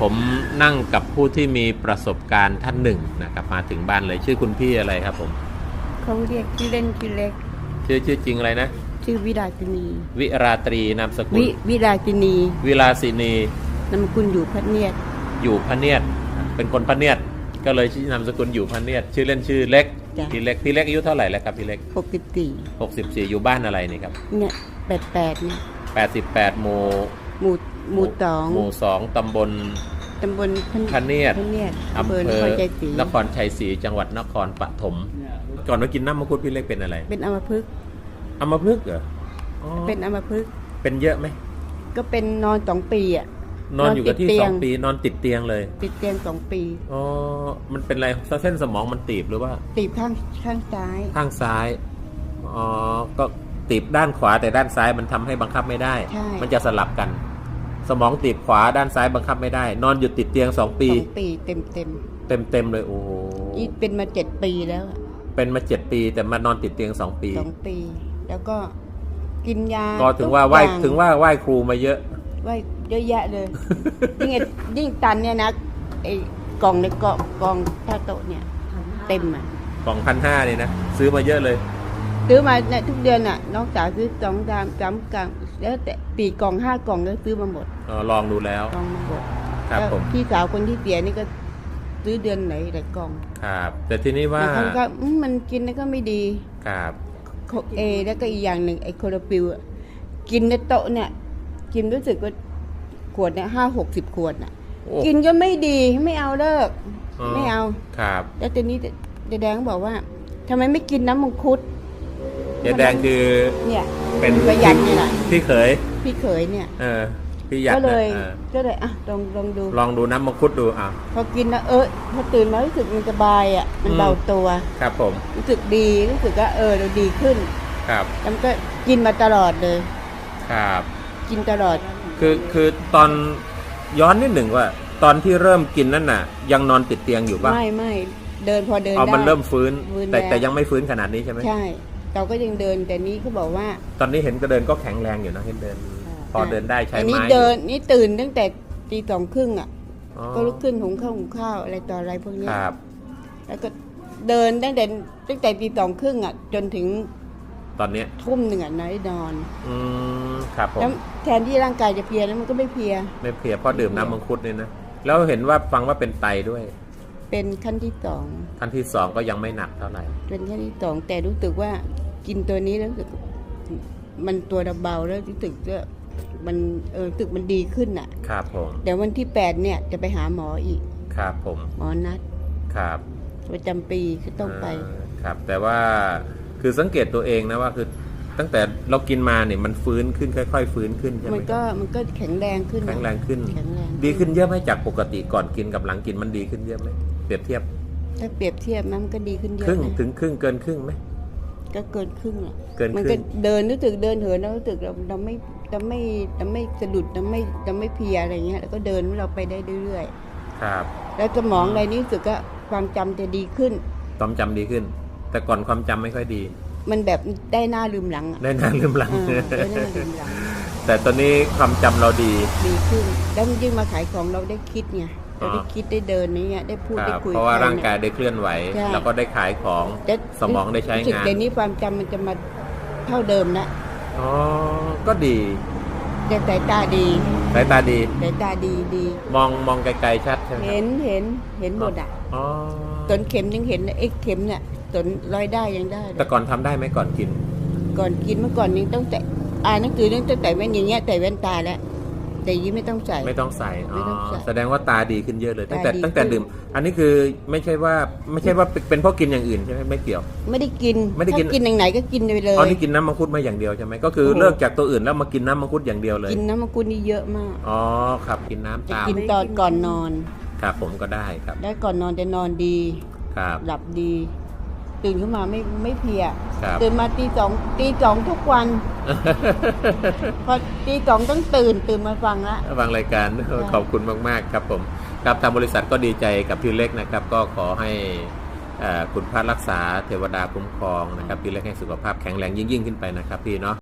ผมนั่งกับผู้ที่มีประสบการณ์ท่านหนึ่งนะครับ มาถึงบ้านเลยชื่อคุณพี่อะไรครับผมเขาเรียกชื่อเล่นชื่อเล็ก ชื่อชื่อจริงอะไรนะ ชื่อวิราชินี วิราตรีนามสกุลวิวิราชินี วิลาสินีนามกุลอยู่พัดเนียดอยู่พระเนียดเป็นคนพระเนียดก็เลยชื่อนามสกุลอยู่พระเนียดชื่อเล่นชื่อเล็กพี่เล็กพี่เล็กอายุเท่าไหร่แล้วครับพี่เล็กหกสิบสี่64อยู่บ้านอะไรนี่ครับเนี่ยแปดแปดเนี่ย88หมู่ หมู่หมู่สองหมู่สองตำบลตำบลพันพระเนียดพันเนียดอำอำเภเภอนอครชัยศรีนครชัยศรีจังหวัดนครปฐมก่อนมากินน้ำมังคุดพี่เล็กเป็นอะไร เป็นอัมพฤกษ์อัมพฤกษ์เหรออ๋อเป็นอัมพฤกษ์เป็นเยอะไหมก็เป็นนอนสองปีอะนอนอยู่กับที่นอนติดเตีสยองงปีนอนติดเตียงเลย ติดเตียงสองปีอ๋อมันเป็นอะไรเส้นสมองมันตีบหรือว่า ตีบข้างข้างซ้ายข้างซ้ายอ๋อก็ตีบด้านขวาแต่ด้านซ้ายมันทำให้บังคับไม่ได้ใช่มันจะสลับกัน สมองตีบขวาด้านซ้ายบังคับไม่ได้ นอนอยู่ติดเตียงสองปี สองปีเต็มเต็มเต็มเต็มๆเลยโอ้โหๆนี่เป็นมาเจ็ดปีแล้วอะเป็นมาเจ็ดปี แต่มานอนติดเตียงสองปี สองปี แล้วก็กินยาก็ถึงว่าไหว้ทุกอย่ถึงว่าไหว้ครูมาเยอะ ไหว้เยอะแยะเลย ยิ่งไอ้ยิ่งตันเนี่ยนะไอ้กล่องในกล่องกล่องผ้าโต๊ะเนี่ย เต็มอะ กล่องพันห้านี่นะ ซื้อมาเยอะเลย ซื้อมาเนี่ยทุกเดือนอะน้องสาวซื้อสองสามสามกล่องแล้วแต่สี่กล่องห้ากล่องก็ซื้อมาหมดเออลองดูแล้วกล่องมาหมดครับแล้วผม พี่สาวคนที่เสียนี่ก็ซื้อเดือนไหนหลายกล่องครับ แต่ทีนี้ว่าแล้วเขาก็อืมมันกินแล้วก็ไม่ดีครับ โคเอ แล้วก็อีกอย่างหนึ่งไอ้โคโรฟิลอะกินในโต๊ะเนี่ย กินรู้สึกว่าขวดเนี่ยห้าหกสิบขวดน่ะ โอ้กินก็ไม่ดีไม่เอาเลิก ไม่เอา ครับ แล้วทีนี้เดแดงก็บอกว่าทำไมไม่กินน้ำมังคุด เจ๊แดงคือเนี่ย เป็นประหยัดนี่แหละ พี่เขยพี่เขยเนี่ย เออพี่หยัดก็เลยนะเออก็เลยอะลองลองดู ลองดูน้ำมังคุดดูอะ พอกินแล้วเออพอตื่นมารู้สึกมันสบายอะ มันอืม เบาตัว ครับผมรู้สึกดีรู้สึกว่าเออเราดีขึ้นครับแล้วมันก็กินมาตลอดเลย ครับ กินตลอด คือคือตอนย้อนนิดหนึ่งว่า ตอนที่เริ่มกินนั่นน่ะ ยังนอนติดเตียงอยู่ป่ะไม่ไม่เดินพอเดินเอาได้มันเริ่มฟื้นฟื้นแต่แล้ว แต่ยังไม่ฟื้นขนาดนี้ใช่ไหมใช่ เราก็ยังเดินแต่นี้เขาบอกว่า ตอนนี้เห็นก็เดินก็แข็งแรงอยู่นะเห็นเดิน พอเดินได้ใช้อันนี้ไม้เดินนี่ตื่นตั้งแต่ตีสองครึ่งอะอ๋อก็ลุกขึ้นหุงข้าวหุงข้าวอะไรต่ออะไรพวกเนี้คยรับ แล้วก็เดินตั้งแต่ตั้งแต่ตีสองครึ่งอะ จนถึงตอนเนี้ยทุ่มหนึ่งอะนอนนอน อืมครับผมแล้วแทนที่ร่างกายจะเพลียแล้วมันก็ไม่เพลีย ไม่เพลียเพราะดื่มน้ำมังคุดนี่นะแล้วเห็นว่าฟังว่าเป็นไตด้วย เป็นขั้นที่สองท่านที่สองก็ยังไม่หนักเท่าไหร่เป็นขั้นที่สองแต่รู้สึกว่ากินตัวนี้แล้วรู้สึกมันตัวเบาแล้วรู้สึกว่ามันเออรู้สึกมันดีขึ้นอะ ครับผมเดี๋ยววันที่แปดเนี่ยจะไปหาหมออีก ครับผมหมอนัด ครับประจำปีคือต้องไปาครับ แต่ว่าคือสังเกตตัวเองนะว่าคือตั้งแต่เรากินมาเนี่ยมันฟื้นขึ้นค่อย ๆ ฟื้นขึ้นใช่ไหมมันก็มันก็แข็งแรงขึ้นนะแข็งแรงขึ้นแข็งแรงดีขึ้นเยอะไหมจากปกติก่อนกินกับหลังกินมันดีขึ้นเยอะไหม เปรียบเทียบ ถ้าเปรียบเทียบนะมันก็ดีขึ้นเยครึ่อะงนะถึงครึ่งเกินครึ่งไหม ก็เกินครึ่งอะเกินมันครึ่ก็งเดินรู้สึกเดินเหินแล้วรู้สึกเราเราไม่เราไม่เราไม่สะดุดเราไม่เราไม่เพลียอะไรเงี้ยแล้วก็เดินเราไปได้เรื่อยครับๆแล้วสมองอะไรนี่รู้สึกว่าความจำจะดีขึ้น ความจำดีขึ้น แต่ก่อนความจำไม่ค่อยดี มันแบบได้หน้าลืมหลังอะได้นานลืมหลัง เออได้หน้าลืมหลัง แต่ตอนนี้ความจำเราดี ดีขึ้นแล้วยิ่งมาขายของเราได้คิดไง เราได้อ่าคิดได้เดินนี่เงี้ยได้พูดคได้รับคุยเพราะว่ากับใคร่างนี่ยกายได้เคลื่อนไหวใช่แล้วก็ได้ขายของแต่สมองได้ใช้รู้สึกงานเดี๋ยวนี้ความจำมันจะมาเท่าเดิมนะอ๋อก็ดีแต่สายตาดีสายตาดีสายตาดีดี มองมองไกลๆชัดใช่ไหมครับเห็นเห็นเห็นหมดอะอ๋อตนเข็มยังเห็นเลยเอ็กเข็มเนี่ยตนร้อยได้ยังได้เลยแต่ก่อนทำได้ไหมก่อนกิน ก่อนกินเมื่อก่อนยังต้องแต่อ่านหนังสือต้องแต่แว่นอย่างเงี้ยแต่แว่นตาแล้ว แต่ยี่ไม่ต้องใส่ ไม่ต้องใส่อ๋ไม่อต้องใส่แสดงว่าตาดีขึ้นเยอะเลย ตั้งแต่ตาดีตั้งแต่ขึ้น ดื่ม อันนี้คือไม่ใช่ว่าไม่ใช่ว่าเป็นเพราะกินอย่างอื่นใช่ไหมไม่เกี่ยว ไม่ได้กินไม่ได้กิน ถ้ากินอย่างไหนก็กินไปเลย อ๋อนี่กินน้ำมังคุดมาอย่างเดียวใช่ไหมก็คือโอ้โห เลิกจากตัวอื่นแล้วมากินน้ำมังคุดอย่างเดียวเลยกินน้ำมังคุดนี่เยอะมาก อ๋อครับกินน้ำจะตามกินตอนก่อนนอน ครับผมก็ได้ครับแล้วก่อนนอนจะนอนดี ครับ หลับดี ตื่นขึ้นมาไม่ไม่เพลีย ครับตื่นมาตีสองตีสองทุกวัน พอตีสองต้องตื่นตื่นมาฟังละฟังรายการขอบคุณมากๆ ครับผมครับทางบริษัทก็ดีใจกับพี่เล็กนะครับ ก็ขอให้เอ่อคุณพระรักษาเทวดาคุ้มครองนะครับพี่เล็กให้สุขภาพแข็งแรงยิ่งๆขึ้นไปนะครับพี่เนาะ